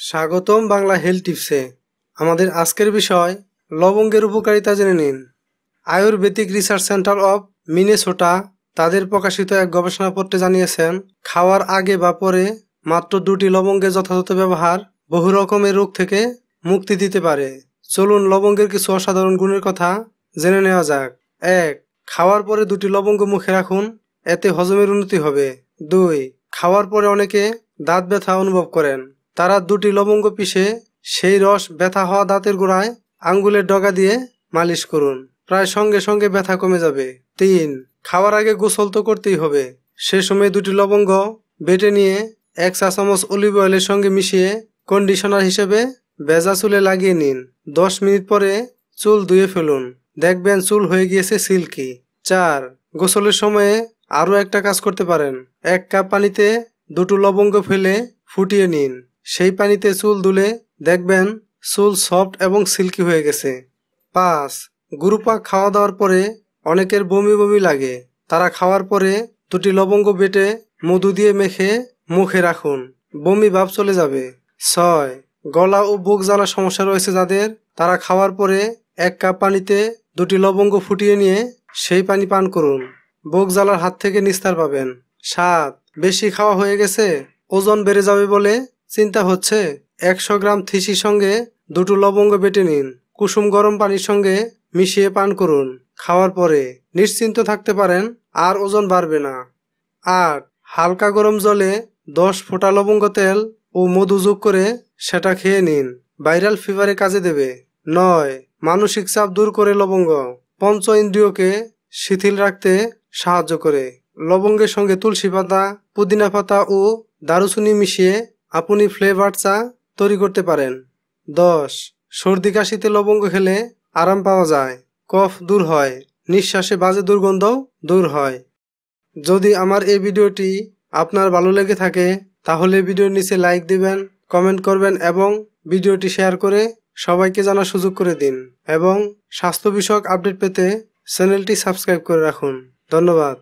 স্বাগতম বাংলা হেলথ টিপসে। আমাদের আজকের বিষয়, লবঙ্গের উপকারিতা জেনে নিন। Ayurvedic research centre of Minnesota তাদের প্রকাশিত এক গবেষণাপত্রে জানিয়েছেন, খাওয়ার আগে বা পরে মাত্র দুটি লবঙ্গের যথাযথ ব্যবহার বহু রকমের রোগ থেকে মুক্তি দিতে পারে। চলুন লবঙ্গের কিছু অসাধারণ গুণের কথা জেনে নেওয়া যাক। এক, খাওয়ার পরে দুটি লবঙ্গ মুখে রাখুন, এতে হজমের উন্নতি হবে। দুই, খাওয়ার পরে অনেকে দাঁত ব্যথা অনুভব করেন। তারা দুটি লবঙ্গ পিষে সেই রস ব্যথা হওয়া দাঁতের গোড়ায় আঙ্গুলের ডগা দিয়ে মালিশ করুন। প্রায় সঙ্গে সঙ্গে ব্যথা কমে যাবে। তিন, খাওয়ার আগে গোসল তো করতেই হবে। সে সময় দুটি লবঙ্গ বেটে নিয়ে এক চা চামচ অলিভ অয়েলের সঙ্গে মিশিয়ে কন্ডিশনার হিসেবে ভেজা চুলে লাগিয়ে নিন। দশ মিনিট পরে চুল ধুয়ে ফেলুন। দেখবেন চুল হয়ে গিয়েছে সিল্কি। চার, গোসলের সময়ে আরও একটা কাজ করতে পারেন। এক কাপ পানিতে দুটো লবঙ্গ ফেলে ফুটিয়ে নিন। সেই পানিতে চুল ধুলে দেখবেন চুল সফট এবং সিল্কি হয়ে গেছে। পাঁচ গুরুপাক খাওয়া দাওয়ার পরে অনেকের বমি বমি লাগে। তারা খাওয়ার পরে দুটি লবঙ্গ বেটে মধু দিয়ে মেখে মুখে রাখুন। বমি ভাব চলে যাবে। ছয়, গলা ও বুক জ্বালা সমস্যা রয়েছে যাদের। তারা খাওয়ার পরে এক কাপ পানিতে দুটি লবঙ্গ ফুটিয়ে নিয়ে সেই পানি পান করুন। বুক জ্বালার হাত থেকে নিস্তার পাবেন। সাত, বেশি খাওয়া হয়ে গেছে, ওজন বেড়ে যাবে বলে চিন্তা হচ্ছে, একশো গ্রাম থিসির সঙ্গে দুটো লবঙ্গ বেটে নিন। কুসুম গরম পানির সঙ্গে মিশিয়ে পান করুন। খাওয়ার পরে নিশ্চিন্ত থাকতে পারেন, আর ওজন বাড়বে না। আট হালকা গরম জলে দশ ফোঁটা লবঙ্গ তেল ও মধু যোগ করে সেটা খেয়ে নিন। ভাইরাল ফিভারে কাজে দেবে। নয়, মানসিক চাপ দূর করে লবঙ্গ। পঞ্চ ইন্দ্রিয়কে শিথিল রাখতে সাহায্য করে। লবঙ্গের সঙ্গে তুলসী পাতা, পুদিনা পাতা ও দারুচিনি মিশিয়ে আপনি ফ্লেভার চা তৈরি করতে পারেন। দশ, সর্দি কাশিতে লবঙ্গ খেলে আরাম পাওয়া যায়, কফ দূর হয়, নিঃশ্বাসে বাজে দুর্গন্ধও দূর হয়। যদি আমার এই ভিডিওটি আপনার ভালো লেগে থাকে, তাহলে ভিডিওর নিচে লাইক দিবেন কমেন্ট করবেন এবং ভিডিওটি শেয়ার করে সবাইকে জানার সুযোগ করে দিন এবং স্বাস্থ্য বিষয়ক আপডেট পেতে চ্যানেলটি সাবস্ক্রাইব করে রাখুন। ধন্যবাদ।